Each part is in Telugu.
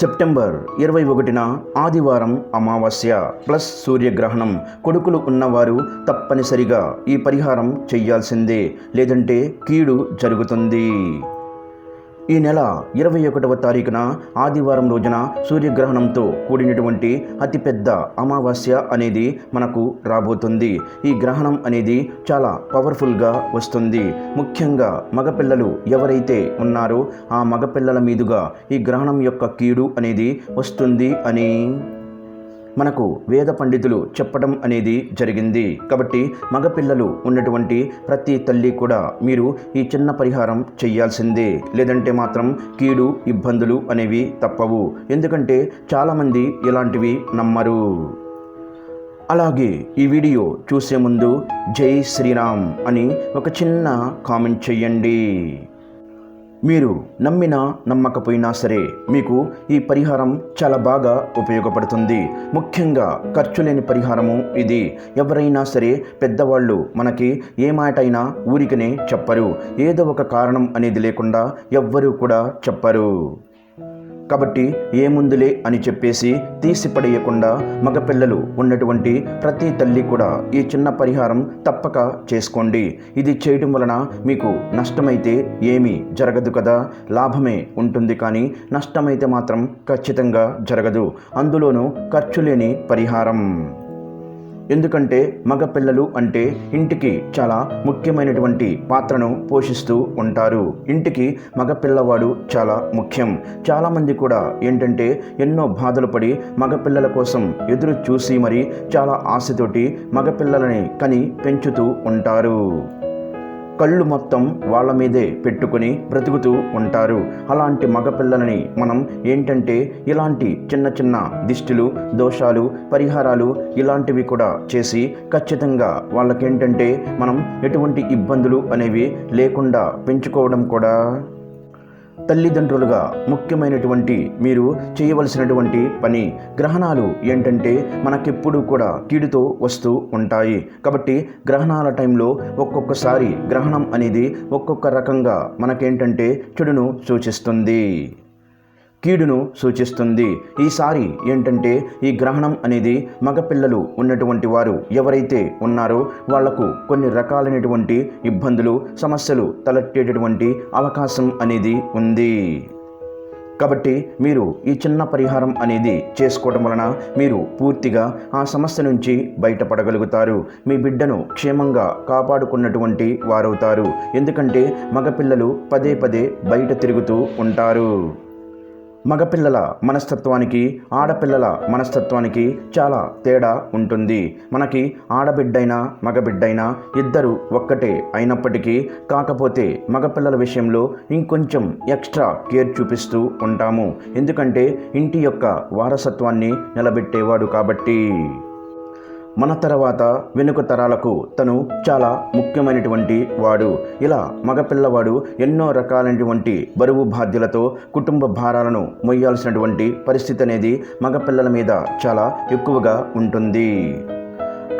సెప్టెంబర్ ఇరవై ఒకటిన ఆదివారం అమావాస్య ప్లస్ సూర్యగ్రహణం కొడుకులు ఉన్నవారు తప్పనిసరిగా ఈ పరిహారం చెయ్యాల్సిందే లేదంటే కీడు జరుగుతుంది. ఈ నెల ఇరవై ఒకటవ తారీఖున ఆదివారం రోజున సూర్యగ్రహణంతో కూడినటువంటి అతిపెద్ద అమావాస్య అనేది మనకు రాబోతుంది. ఈ గ్రహణం అనేది చాలా పవర్ఫుల్గా వస్తుంది. ముఖ్యంగా మగపిల్లలు ఎవరైతే ఉన్నారో ఆ మగపిల్లల మీదుగా ఈ గ్రహణం యొక్క కీడు అనేది వస్తుంది అని మనకు వేద పండితులు చెప్పడం అనేది జరిగింది. కాబట్టి మగపిల్లలు ఉన్నటువంటి ప్రతి తల్లి కూడా మీరు ఈ చిన్న పరిహారం చేయాల్సిందే. లేదంటే మాత్రం కీడు ఇబ్బందులు అనేవి తప్పవు. ఎందుకంటే చాలామంది ఇలాంటివి నమ్మరు. అలాగే ఈ వీడియో చూసే ముందు జై శ్రీరామ్ అని ఒక చిన్న కామెంట్ చెయ్యండి. మీరు నమ్మినా నమ్మకపోయినా సరే మీకు ఈ పరిహారం చాలా బాగా ఉపయోగపడుతుంది. ముఖ్యంగా ఖర్చు లేని పరిహారము ఇది. ఎవరైనా సరే పెద్దవాళ్ళు మనకి ఏ మాట అయినా ఊరికనే చెప్పరు. ఏదో ఒక కారణం అనేది లేకుండా ఎవ్వరూ కూడా చెప్పరు. కాబట్టి ఏముందులే అని చెప్పేసి తీసిపడేయకుండా మగపిల్లలు ఉన్నటువంటి ప్రతి తల్లి కూడా ఈ చిన్న పరిహారం తప్పక చేసుకోండి. ఇది చేయడం వలన మీకు నష్టమైతే ఏమీ జరగదు కదా? లాభమే ఉంటుంది కానీ నష్టమైతే మాత్రం ఖచ్చితంగా జరగదు. అందులోనూ ఖర్చు లేని పరిహారం. ఎందుకంటే మగపిల్లలు అంటే ఇంటికి చాలా ముఖ్యమైనటువంటి పాత్రను పోషిస్తూ ఉంటారు. ఇంటికి మగపిల్లవాడు చాలా ముఖ్యం. చాలామంది కూడా ఏంటంటే ఎన్నో బాధలు పడి మగపిల్లల కోసం ఎదురు చూసి మరి చాలా ఆశతోటి మగపిల్లలని కని పెంచుతూ ఉంటారు. కళ్ళు మొత్తం వాళ్ళ మీదే పెట్టుకుని బ్రతుకుతూ ఉంటారు. అలాంటి మగపిల్లలని మనం ఏంటంటే ఇలాంటి చిన్న చిన్న దిష్టిలు దోషాలు పరిహారాలు ఇలాంటివి కూడా చేసి ఖచ్చితంగా వాళ్ళకేంటంటే మనం ఎటువంటి ఇబ్బందులు అనేవి లేకుండా పెంచుకోవడం కూడా తల్లిదండ్రులుగా ముఖ్యమైనటువంటి మీరు చేయవలసినటువంటి పని గ్రహణాలు ఏంటంటే మనకెప్పుడు కూడా కీడుతో వస్తూ ఉంటాయి. కాబట్టి గ్రహణాల టైంలో ఒక్కొక్కసారి గ్రహణం అనేది ఒక్కొక్క రకంగా మనకేంటంటే చెడును సూచిస్తుంది. కీడును సూచిస్తుంది. ఈసారి ఏంటంటే ఈ గ్రహణం అనేది మగపిల్లలు ఉన్నటువంటి వారు ఎవరైతే ఉన్నారో వాళ్ళకు కొన్ని రకాలైనటువంటి ఇబ్బందులు సమస్యలు తలెట్టేటటువంటి అవకాశం అనేది ఉంది. కాబట్టి మీరు ఈ చిన్న పరిహారం అనేది చేసుకోవడం వలన మీరు పూర్తిగా ఆ సమస్య నుంచి బయటపడగలుగుతారు. మీ బిడ్డను క్షేమంగా కాపాడుకున్నటువంటి వారవుతారు. ఎందుకంటే మగపిల్లలు పదే పదే బయట తిరుగుతూ ఉంటారు. మగపిల్లల మనస్తత్వానికి ఆడపిల్లల మనస్తత్వానికి చాలా తేడా ఉంటుంది. మనకి ఆడబిడ్డైనా మగబిడ్డైనా ఇద్దరు ఒక్కటే అయినప్పటికీ కాకపోతే మగపిల్లల విషయంలో ఇంకొంచెం ఎక్స్ట్రా కేర్ చూపిస్తూ ఉంటాము. ఎందుకంటే ఇంటి యొక్క వారసత్వాన్ని నిలబెట్టేవాడు కాబట్టి. మన తర్వాత వెనుక తరాలకు తను చాలా ముఖ్యమైనటువంటి వాడు. ఇలా మగపిల్లవాడు ఎన్నో రకాలైనటువంటి బరువు బాధ్యలతో కుటుంబ భారాలను మొయ్యాల్సినటువంటి పరిస్థితి అనేది మగపిల్లల మీద చాలా ఎక్కువగా ఉంటుంది.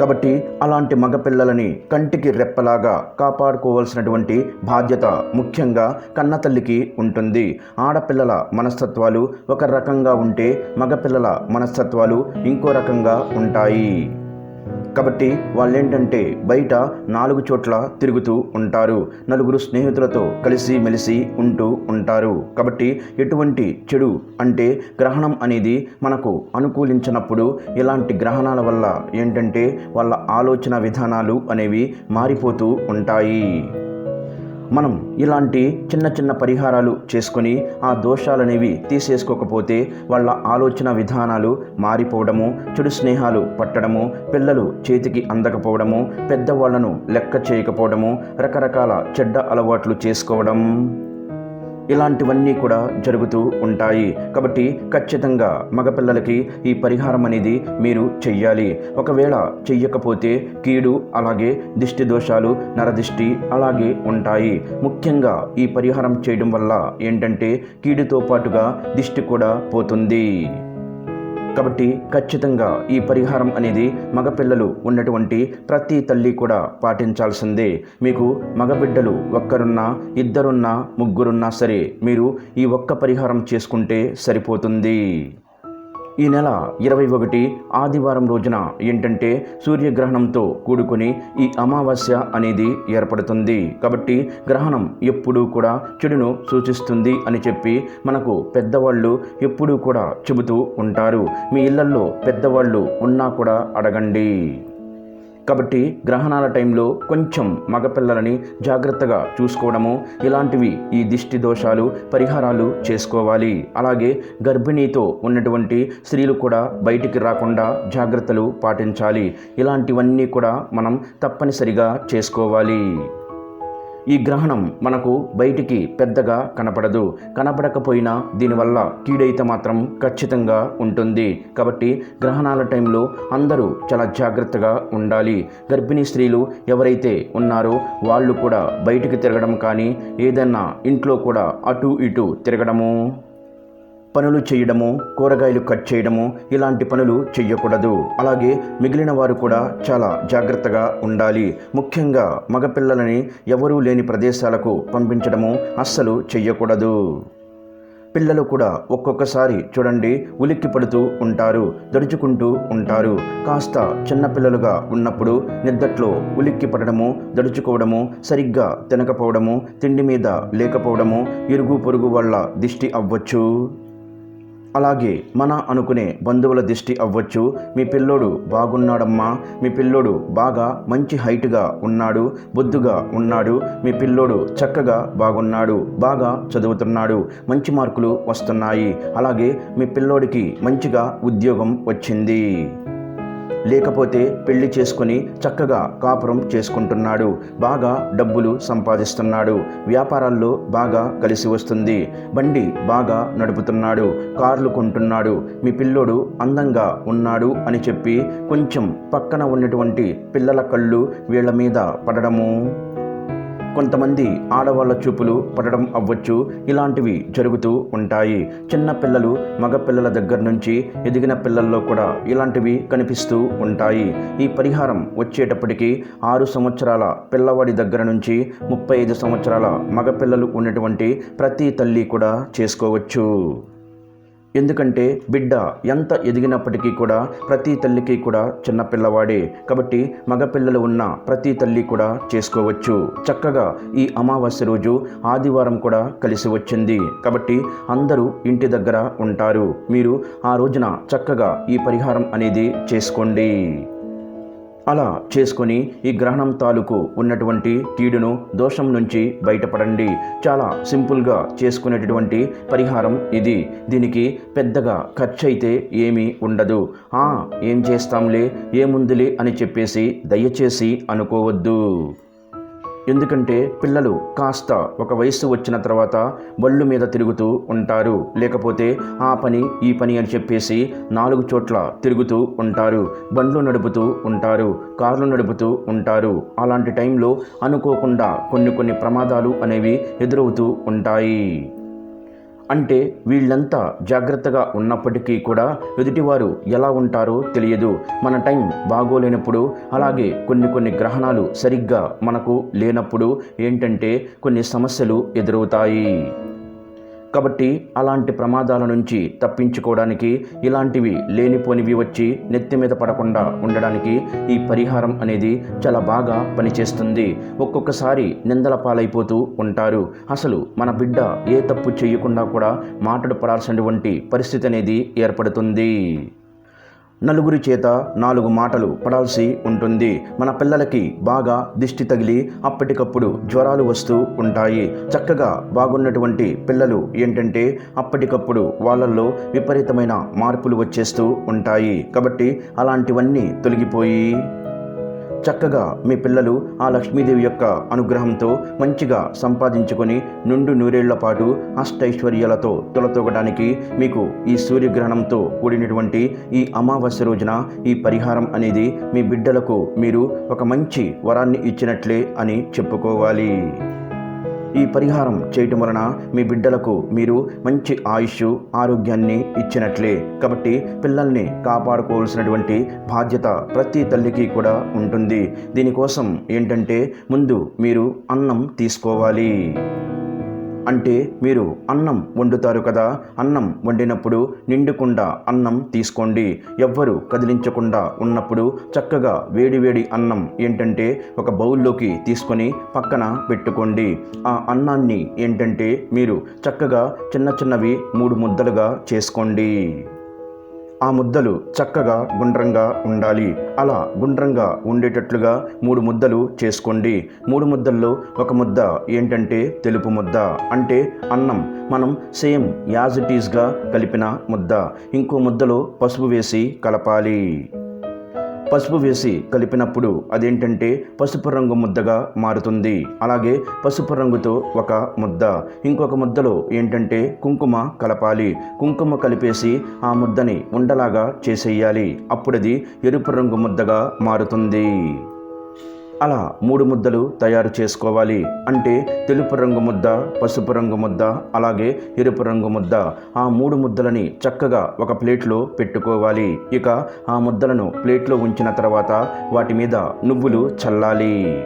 కాబట్టి అలాంటి మగపిల్లలని కంటికి రెప్పలాగా కాపాడుకోవాల్సినటువంటి బాధ్యత ముఖ్యంగా కన్నతల్లికి ఉంటుంది. ఆడపిల్లల మనస్తత్వాలు ఒక రకంగా ఉంటే మగపిల్లల మనస్తత్వాలు ఇంకో రకంగా ఉంటాయి. కాబట్టి వాళ్ళేంటంటే బయట నాలుగు చోట్ల తిరుగుతూ ఉంటారు. నలుగురు స్నేహితులతో కలిసి మెలిసి ఉంటూ ఉంటారు. కాబట్టి ఎటువంటి చెడు అంటే గ్రహణం అనేది మనకు అనుకూలించినప్పుడు ఇలాంటి గ్రహణాల వల్ల ఏంటంటే వాళ్ళ ఆలోచన విధానాలు అనేవి మారిపోతూ ఉంటాయి. మనం ఇలాంటి చిన్న చిన్న పరిహారాలు చేసుకొని ఆ దోషాలనేవి తీసేసుకోకపోతే వాళ్ళ ఆలోచన విధానాలు మారిపోవడము చెడు స్నేహాలు పట్టడము పిల్లలు చేతికి అందకపోవడము పెద్దవాళ్ళను లెక్క చేయకపోవడము రకరకాల చెడ్డ అలవాట్లు చేసుకోవడం. ఇలాంటివన్నీ కూడా జరుగుతూ ఉంటాయి. కాబట్టి ఖచ్చితంగా మగపిల్లలకి ఈ పరిహారం అనేది మీరు చెయ్యాలి. ఒకవేళ చెయ్యకపోతే కీడు అలాగే దిష్టి దోషాలు నరదిష్టి అలాగే ఉంటాయి. ముఖ్యంగా ఈ పరిహారం చేయడం వల్ల ఏంటంటే కీడుతో పాటుగా దిష్టి కూడా పోతుంది. కాబట్టి ఖచ్చితంగా ఈ పరిహారం అనేది మగపిల్లలు ఉన్నటువంటి ప్రతి తల్లి కూడా పాటించాల్సిందే. మీకు మగబిడ్డలు ఒక్కరున్నా ఇద్దరున్నా ముగ్గురున్నా సరే మీరు ఈ ఒక్క పరిహారం చేసుకుంటే సరిపోతుంది. ఈ నెల ఇరవై ఒకటి ఆదివారం రోజున ఏంటంటే సూర్యగ్రహణంతో కూడుకొని ఈ అమావాస్య అనేది ఏర్పడుతుంది. కాబట్టి గ్రహణం ఎప్పుడూ కూడా చెడును సూచిస్తుంది అని చెప్పి మనకు పెద్దవాళ్ళు ఎప్పుడూ కూడా చెబుతూ ఉంటారు. మీ ఇళ్ళల్లో పెద్దవాళ్ళు ఉన్నా కూడా అడగండి. కాబట్టి గ్రహణాల టైంలో కొంచెం మగపిల్లలని జాగ్రత్తగా చూసుకోవడము ఇలాంటివి ఈ దిష్టి దోషాలు పరిహారాలు చేసుకోవాలి. అలాగే గర్భిణీతో ఉన్నటువంటి స్త్రీలు కూడా బయటికి రాకుండా జాగ్రత్తలు పాటించాలి. ఇలాంటివన్నీ కూడా మనం తప్పనిసరిగా చేసుకోవాలి. ఈ గ్రహణం మనకు బయటికి పెద్దగా కనపడదు. కనపడకపోయినా దీనివల్ల కీడైతే మాత్రం ఖచ్చితంగా ఉంటుంది. కాబట్టి గ్రహణాల టైంలో అందరూ చాలా జాగ్రత్తగా ఉండాలి. గర్భిణీ స్త్రీలు ఎవరైతే ఉన్నారో వాళ్ళు కూడా బయటికి తిరగడం కానీ ఏదన్నా ఇంట్లో కూడా అటు ఇటు తిరగడము పనులు చేయడము కూరగాయలు కట్ చేయడము ఇలాంటి పనులు చేయకూడదు అలాగే మిగిలిన వారు కూడా చాలా జాగ్రత్తగా ఉండాలి. ముఖ్యంగా మగపిల్లలని ఎవరూ లేని ప్రదేశాలకు పంపించడము అస్సలు చెయ్యకూడదు. పిల్లలు కూడా ఒక్కొక్కసారి చూడండి ఉలిక్కి పడుతూ ఉంటారు దడుచుకుంటూ ఉంటారు. కాస్త చిన్నపిల్లలుగా ఉన్నప్పుడు నిద్దట్లో ఉలిక్కి పడడము దడుచుకోవడము సరిగ్గా తినకపోవడము తిండి మీద లేకపోవడము ఇరుగు పొరుగు వల్ల దిష్టి అవ్వచ్చు. అలాగే మన అనుకునే బంధువుల దిష్టి అవ్వచ్చు. మీ పిల్లోడు బాగున్నాడమ్మా. మీ పిల్లోడు బాగా మంచి హైట్గా ఉన్నాడు బొద్దుగా ఉన్నాడు. మీ పిల్లోడు చక్కగా బాగున్నాడు బాగా చదువుతున్నాడు. మంచి మార్కులు వస్తున్నాయి. అలాగే మీ పిల్లోడికి మంచిగా ఉద్యోగం వచ్చింది. లేకపోతే పెళ్ళి చేసుకుని చక్కగా కాపురం చేసుకుంటున్నాడు. బాగా డబ్బులు సంపాదిస్తున్నాడు. వ్యాపారాల్లో బాగా కలిసి వస్తుంది. బండి బాగా నడుపుతున్నాడు. కార్లు కొంటున్నాడు. మీ పిల్లోడు అందంగా ఉన్నాడు అని చెప్పి కొంచెం పక్కన ఉన్నటువంటి పిల్లల కళ్ళు వీళ్ళ మీద పడడము. కొంతమంది ఆడవాళ్ళ చూపులు పడడం అవ్వచ్చు ఇలాంటివి జరుగుతూ ఉంటాయి. చిన్న పిల్లలు మగ పిల్లల దగ్గర నుంచి ఎదిగిన పిల్లల్లో కూడా ఇలాంటివి కనిపిస్తూ ఉంటాయి. ఈ పరిహారం వచ్చేటప్పటికి ఆరు సంవత్సరాల పిల్లవాడి దగ్గర నుంచి ముప్పై ఐదు సంవత్సరాల మగపిల్లలు ఉన్నటువంటి ప్రతి తల్లి కూడా చేసుకోవచ్చు. ఎందుకంటే బిడ్డ ఎంత ఎదిగినప్పటికీ కూడా ప్రతి తల్లికి కూడా చిన్న పిల్లవాడే. కాబట్టి మగపిల్లలు ఉన్న ప్రతి తల్లి కూడా చేసుకోవచ్చు. చక్కగా ఈ అమావాస్య రోజు ఆదివారం కూడా కలిసి వచ్చింది. కాబట్టి అందరూ ఇంటి దగ్గర ఉంటారు. మీరు ఆ రోజున చక్కగా ఈ పరిహారం అనేది చేసుకోండి. అలా చేసుకొని ఈ గ్రహణం తాలూకు ఉన్నటువంటి కీడును దోషం నుంచి బయటపడండి. చాలా సింపుల్గా చేసుకునేటటువంటి పరిహారం ఇది. దీనికి పెద్దగా ఖర్చు అయితే ఏమీ ఉండదు. ఆ ఏం చేస్తాంలే? ఏముందిలే అని చెప్పేసి దయచేసి అనుకోవద్దు. ఎందుకంటే పిల్లలు కాస్త ఒక వయస్సు వచ్చిన తర్వాత బళ్ళు మీద తిరుగుతూ ఉంటారు. లేకపోతే ఆ పని ఈ పని అని చెప్పేసి నాలుగు చోట్ల తిరుగుతూ ఉంటారు. బండ్లు నడుపుతూ ఉంటారు. కార్లు నడుపుతూ ఉంటారు. అలాంటి టైంలో అనుకోకుండా కొన్ని కొన్ని ప్రమాదాలు అనేవి ఎదురవుతూ ఉంటాయి. అంటే వీళ్ళంతా జాగ్రత్తగా ఉన్నప్పటికీ కూడా ఎదుటివారు ఎలా ఉంటారో తెలియదు. మన టైం బాగోలేనప్పుడు అలాగే కొన్ని కొన్ని గ్రహణాలు సరిగ్గా మనకు లేనప్పుడు ఏంటంటే కొన్ని సమస్యలు ఎదురవుతాయి. కాబట్టి అలాంటి ప్రమాదాల నుంచి తప్పించుకోవడానికి ఇలాంటివి లేనిపోనివి వచ్చి నెత్తి మీద పడకుండా ఉండడానికి ఈ పరిహారం అనేది చాలా బాగా పనిచేస్తుంది. ఒక్కొక్కసారి నిందల పాలైపోతూ ఉంటారు. అసలు మన బిడ్డ ఏ తప్పు చేయకుండా కూడా మాట్లాడపడాల్సినటువంటి పరిస్థితి అనేది ఏర్పడుతుంది. నలుగురి చేత నాలుగు మాటలు పడాల్సి ఉంటుంది. మన పిల్లలకి బాగా దిష్టి తగిలి అప్పటికప్పుడు జ్వరాలు వస్తూ ఉంటాయి. చక్కగా బాగున్నటువంటి పిల్లలు ఏంటంటే అప్పటికప్పుడు వాళ్ళల్లో విపరీతమైన మార్పులు వచ్చేస్తూ ఉంటాయి. కాబట్టి అలాంటివన్నీ తొలగిపోయి చక్కగా మీ పిల్లలు ఆ లక్ష్మీదేవి యొక్క అనుగ్రహంతో మంచిగా సంపాదించుకొని నుండు నూరేళ్ళ పాటు అష్టైశ్వర్యాలతో తొలతొగడానికి మీకు ఈ సూర్యగ్రహణంతో కూడినటువంటి ఈ అమావాస్య రోజున ఈ పరిహారం అనేది మీ బిడ్డలకు మీరు ఒక మంచి వరాన్ని ఇచ్చినట్లే అని చెప్పుకోవాలి. ఈ పరిహారం చేయటం వలన మీ బిడ్డలకు మీరు మంచి ఆయుష్ ఆరోగ్యాన్ని ఇచ్చినట్లే. కాబట్టి పిల్లల్ని కాపాడుకోవాల్సినటువంటి బాధ్యత ప్రతి తల్లికి కూడా ఉంటుంది. దీనికోసం ఏంటంటే ముందు మీరు అన్నం తీసుకోవాలి. అంటే మీరు అన్నం వండుతారు కదా అన్నం వండినప్పుడు నిండుకుండా అన్నం తీసుకోండి. ఎవ్వరు కదిలించకుండా ఉన్నప్పుడు చక్కగా వేడివేడి అన్నం ఏంటంటే ఒక బౌల్లోకి తీసుకొని పక్కన పెట్టుకోండి. ఆ అన్నాన్ని ఏంటంటే మీరు చక్కగా చిన్న చిన్నవి మూడు ముద్దలుగా చేసుకోండి. ఆ ముద్దలు చక్కగా గుండ్రంగా ఉండాలి. అలా గుండ్రంగా ఉండేటట్లుగా మూడు ముద్దలు చేసుకోండి. మూడు ముద్దల్లో ఒక ముద్ద ఏంటంటే తెలుపు ముద్ద. అంటే అన్నం. మనం సేమ్ యాజ్ ఇట్ ఈస్గా కలిపిన ముద్ద. ఇంకో ముద్దలో పసుపు వేసి కలపాలి. పసుపు వేసి కలిపినప్పుడు అదేంటంటే పసుపు రంగు ముద్దగా మారుతుంది. అలాగే పసుపు రంగుతో ఒక ముద్ద. ఇంకొక ముద్దలో ఏంటంటే కుంకుమ కలపాలి. కుంకుమ కలిపేసి ఆ ముద్దని ఉండలాగా చేసేయాలి. అప్పుడది ఎరుపు రంగు ముద్దగా మారుతుంది. అలా మూడు ముద్దలు తయారు చేసుకోవాలి అంటే తెలుపు రంగు ముద్ద పసుపు రంగు ముద్ద అలాగే ఎరుపు రంగు ముద్ద. ఆ మూడు ముద్దలని చక్కగా ఒక ప్లేట్లో పెట్టుకోవాలి. ఇక ఆ ముద్దలను ప్లేట్లో ఉంచిన తర్వాత వాటి మీద నువ్వులు చల్లాలి.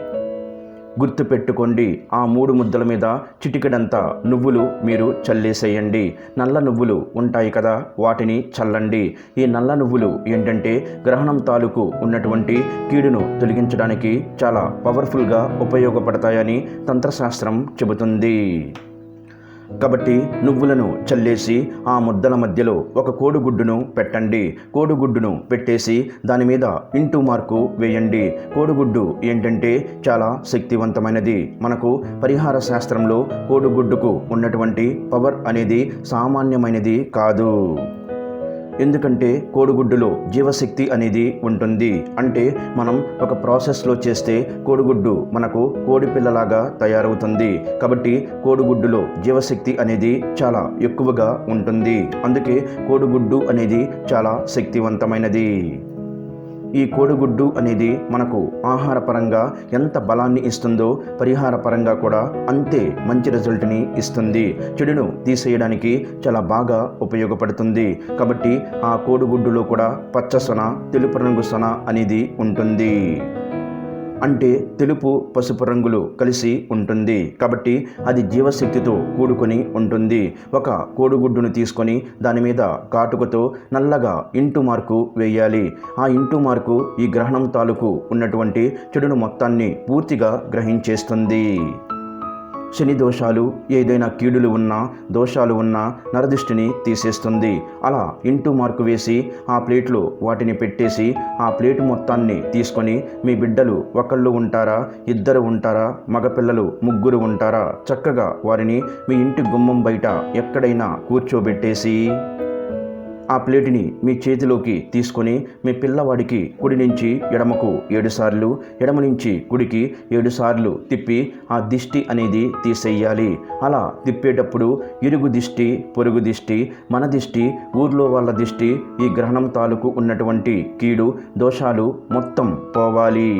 గుర్తు పెట్టుకోండి ఆ మూడు ముద్దల మీద చిటికెడంతా నువ్వులు మీరు చల్లేసేయండి. నల్ల నువ్వులు ఉంటాయి కదా వాటిని చల్లండి. ఈ నల్ల నువ్వులు ఏంటంటే గ్రహణం తాలూకు ఉన్నటువంటి కీడును తొలగించడానికి చాలా పవర్ఫుల్గా ఉపయోగపడతాయని తంత్రశాస్త్రం చెబుతుంది. కాబట్టి నువ్వులను చల్లేసి ఆ ముద్దల మధ్యలో ఒక కోడిగుడ్డును పెట్టండి. కోడిగుడ్డును పెట్టేసి దాని మీద ఇంటూ మార్కు వేయండి. కోడిగుడ్డు ఏంటంటే చాలా శక్తివంతమైనది. మనకు పరిహార శాస్త్రంలో కోడిగుడ్డుకు ఉన్నటువంటి పవర్ అనేది సామాన్యమైనది కాదు. ఎందుకంటే కోడిగుడ్డులో జీవశక్తి అనేది ఉంటుంది. అంటే మనం ఒక ప్రాసెస్లో చేస్తే కోడిగుడ్డు మనకు కోడి పిల్లలాగా తయారవుతుంది. కాబట్టి కోడిగుడ్డులో జీవశక్తి అనేది చాలా ఎక్కువగా ఉంటుంది. అందుకే కోడిగుడ్డు అనేది చాలా శక్తివంతమైనది. ఈ కోడిగుడ్డు అనేది మనకు ఆహారపరంగా ఎంత బలాన్ని ఇస్తుందో పరిహార పరంగా కూడా అంతే మంచి రిజల్ట్ని ఇస్తుంది. చెడును తీసేయడానికి చాలా బాగా ఉపయోగపడుతుంది. కాబట్టి ఆ కోడిగుడ్డులో కూడా పచ్చ సొన తెలుపు రంగు సొన అనేది ఉంటుంది. అంటే తెలుపు పసుపు రంగులు కలిసి ఉంటుంది. కాబట్టి అది జీవశక్తితో కూడుకొని ఉంటుంది. ఒక కోడిగుడ్డును తీసుకొని దాని మీద కాటుకతో నల్లగా ఇంటు మార్కు వేయాలి. ఆ ఇంటు మార్కు ఈ గ్రహణం తాలూకు ఉన్నటువంటి చెడును మొత్తాన్ని పూర్తిగా గ్రహించేస్తుంది. శని దోషాలు ఏదైనా కీడులు ఉన్నా దోషాలు ఉన్నా నరదిష్టిని తీసేస్తుంది. అలా ఇంటూ మార్కు వేసి ఆ ప్లేట్లో వాటిని పెట్టేసి ఆ ప్లేటు మొత్తాన్ని తీసుకొని మీ బిడ్డలు ఒకళ్ళు ఉంటారా ఇద్దరు ఉంటారా మగపిల్లలు ముగ్గురు ఉంటారా చక్కగా వారిని మీ ఇంటి గుమ్మం బయట ఎక్కడైనా కూర్చోబెట్టేసి ఆ ప్లేటుని మీ చేతిలోకి తీసుకొని మీ పిల్లవాడికి కుడి నుంచి ఎడమకు ఏడుసార్లు ఎడమ నుంచి కుడికి ఏడుసార్లు తిప్పి ఆ దిష్టి అనేది తీసేయాలి. అలా తిప్పేటప్పుడు ఇరుగు దిష్టి పొరుగు దిష్టి మన దిష్టి ఊర్లో వాళ్ళ దిష్టి ఈ గ్రహణం తాలూకు ఉన్నటువంటి కీడు దోషాలు మొత్తం పోవాలి.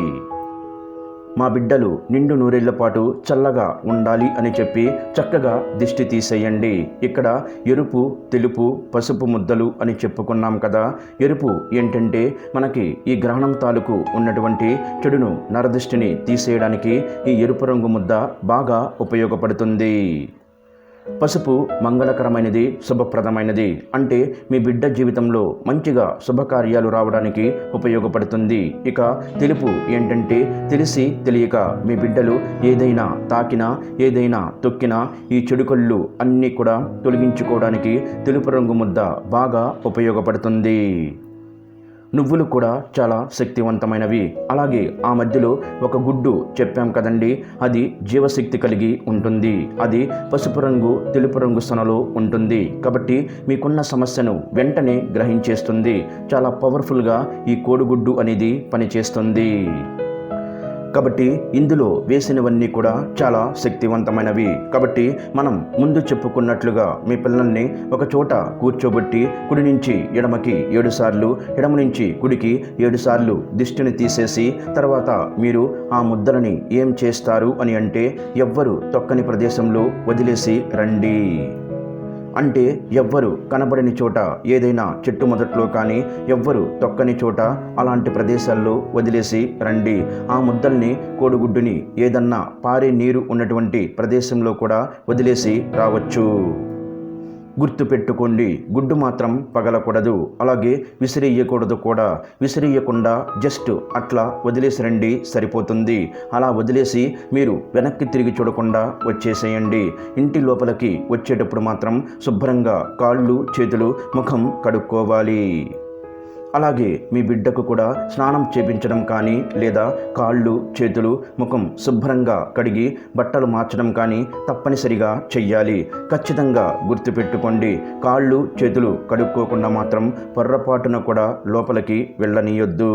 మా బిడ్డలు నిండు నూరేళ్ళ పాటు చల్లగా ఉండాలి అని చెప్పి చక్కగా దిష్టి తీసేయండి. ఇక్కడ ఎరుపు తెలుపు పసుపు ముద్దలు అని చెప్పుకున్నాం కదా. ఎరుపు ఏంటంటే మనకి ఈ గ్రహణం తాలూకు ఉన్నటువంటి చెడును నరదృష్టిని తీసేయడానికి ఈ ఎరుపు రంగు ముద్ద బాగా ఉపయోగపడుతుంది. పసుపు మంగళకరమైనది శుభప్రదమైనది అంటే మీ బిడ్డ జీవితంలో మంచిగా శుభకార్యాలు రావడానికి ఉపయోగపడుతుంది. ఇక తెలుపు ఏంటంటే తెలిసి తెలియక మీ బిడ్డలు ఏదైనా తాకినా ఏదైనా తొక్కినా ఈ చెడుకళ్ళు అన్నీ కూడా తొలగించుకోవడానికి తెలుపు రంగు ముద్ద బాగా ఉపయోగపడుతుంది. నువ్వులు కూడా చాలా శక్తివంతమైనవి. అలాగే ఆ మధ్యలో ఒక గుడ్డు చెప్పాం కదండి అది జీవశక్తి కలిగి ఉంటుంది. అది పసుపు రంగు తెలుపు రంగు సొనలో ఉంటుంది. కాబట్టి మీకున్న సమస్యను వెంటనే గ్రహించేస్తుంది. చాలా పవర్ఫుల్గా ఈ కోడిగుడ్డు అనేది పనిచేస్తుంది. కాబట్టి ఇందులో వేసినవన్నీ కూడా చాలా శక్తివంతమైనవి. కాబట్టి మనం ముందు చెప్పుకున్నట్లుగా మీ పిల్లల్ని ఒక చోట కూర్చోబెట్టి కుడి నుంచి ఎడమకి ఏడు సార్లు ఎడమ నుంచి కుడికి ఏడు సార్లు దిష్టిని తీసేసి తర్వాత మీరు ఆ ముద్దలని ఏం చేస్తారు అని అంటే ఎవ్వరు తొక్కని ప్రదేశంలో వదిలేసి రండి. అంటే ఎవ్వరు కనబడని చోట ఏదైనా చెట్టు మొదట్లో కానీ ఎవ్వరు తొక్కని చోట అలాంటి ప్రదేశాల్లో వదిలేసి రండి. ఆ ముద్దల్ని కోడిగుడ్డుని ఏదన్నా పారే నీరు ఉన్నటువంటి ప్రదేశంలో కూడా వదిలేసి రావచ్చు. గుర్తు పెట్టుకోండి గుడ్డు మాత్రం పగలకూడదు. అలాగే విసిరేయకూడదు కూడా. విసిరేయకుండా జస్ట్ అట్లా వదిలేసి రండి సరిపోతుంది. అలా వదిలేసి మీరు వెనక్కి తిరిగి చూడకుండా వచ్చేసేయండి. ఇంటి లోపలికి వచ్చేటప్పుడు మాత్రం శుభ్రంగా కాళ్ళు చేతులు ముఖం కడుక్కోవాలి. అలాగే మీ బిడ్డకు కూడా స్నానం చేపించడం కానీ లేదా కాళ్ళు చేతులు ముఖం శుభ్రంగా కడిగి బట్టలు మార్చడం కానీ తప్పనిసరిగా చెయ్యాలి. ఖచ్చితంగా గుర్తుపెట్టుకోండి కాళ్ళు చేతులు కడుక్కోకుండా మాత్రం పొర్రపాటున కూడా లోపలికి వెళ్ళనీయొద్దు.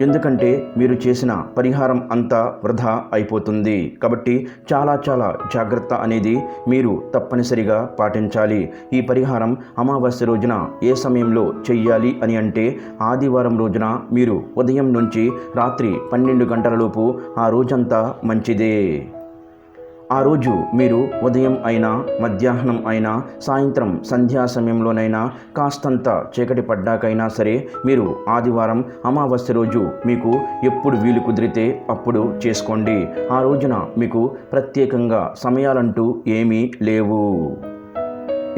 ఎందుకంటే మీరు చేసిన పరిహారం అంతా వృధా అయిపోతుంది. కాబట్టి చాలా చాలా జాగ్రత్త అనేది మీరు తప్పనిసరిగా పాటించాలి. ఈ పరిహారం అమావాస్య రోజున ఏ సమయంలో చెయ్యాలి అని అంటే ఆదివారం రోజున మీరు ఉదయం నుంచి రాత్రి పన్నెండు గంటలలోపు ఆ రోజంతా మంచిదే. ఆ రోజు మీరు ఉదయం అయినా మధ్యాహ్నం అయినా సాయంత్రం సంధ్యా సమయంలోనైనా కాస్తంత చీకటి పడ్డాకైనా సరే మీరు ఆదివారం అమావాస్య రోజు మీకు ఎప్పుడు వీలు కుదిరితే అప్పుడు చేసుకోండి. ఆ రోజున మీకు ప్రత్యేకంగా సమయాలంటూ ఏమీ లేవు.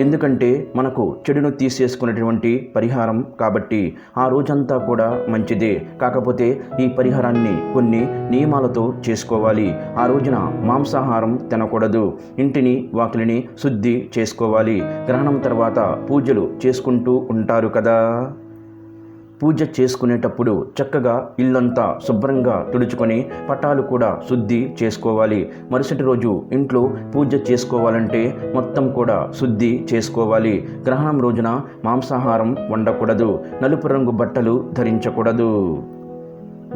ఎందుకంటే మనకు చెడును తీసేసుకునేటువంటి పరిహారం కాబట్టి ఆ రోజంతా కూడా మంచిదే. కాకపోతే ఈ పరిహారాన్ని కొన్ని నియమాలతో చేసుకోవాలి. ఆ రోజున మాంసాహారం తినకూడదు. ఇంటిని వాకిలిని శుద్ధి చేసుకోవాలి. గ్రహణం తర్వాత పూజలు చేసుకుంటూ ఉంటారు కదా? పూజ చేసుకునేటప్పుడు చక్కగా ఇల్లంతా శుభ్రంగా తుడుచుకొని పటాలు కూడా శుద్ధి చేసుకోవాలి. మరుసటి రోజు ఇంట్లో పూజ చేసుకోవాలంటే మొత్తం కూడా శుద్ధి చేసుకోవాలి. గ్రహణం రోజున మాంసాహారం వండకూడదు. నలుపు రంగు బట్టలు ధరించకూడదు.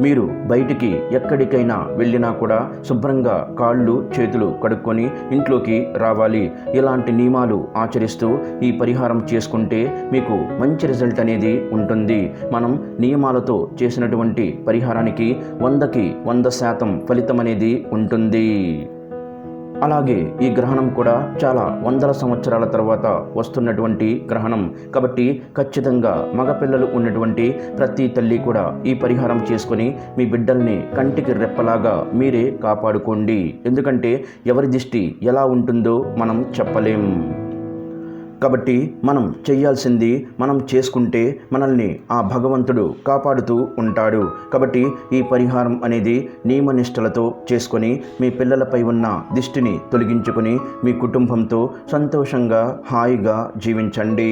మీరు బయటికి ఎక్కడికైనా వెళ్ళినా కూడా శుభ్రంగా కాళ్ళు చేతులు కడుక్కొని ఇంట్లోకి రావాలి. ఇలాంటి నియమాలు ఆచరిస్తూ ఈ పరిహారం చేసుకుంటే మీకు మంచి రిజల్ట్ అనేది ఉంటుంది. మనం నియమాలతో చేసినటువంటి పరిహారానికి వందకి వంద శాతం ఫలితం అనేది ఉంటుంది. అలాగే ఈ గ్రహణం కూడా చాలా వందల సంవత్సరాల తర్వాత వస్తున్నటువంటి గ్రహణం. కాబట్టి ఖచ్చితంగా మగపిల్లలు ఉన్నటువంటి ప్రతి తల్లి కూడా ఈ పరిహారం చేసుకొని మీ బిడ్డల్ని కంటికి రెప్పలాగా మీరే కాపాడుకోండి. ఎందుకంటే ఎవరి దిష్టి ఎలా ఉంటుందో మనం చెప్పలేం. కాబట్టి మనం చేయాల్సింది మనం చేసుకుంటే మనల్ని ఆ భగవంతుడు కాపాడుతూ ఉంటాడు. కాబట్టి ఈ పరిహారం అనేది నియమనిష్టలతో చేసుకొని మీ పిల్లలపై ఉన్న దిష్టిని తొలగించుకొని మీ కుటుంబంతో సంతోషంగా హాయిగా జీవించండి.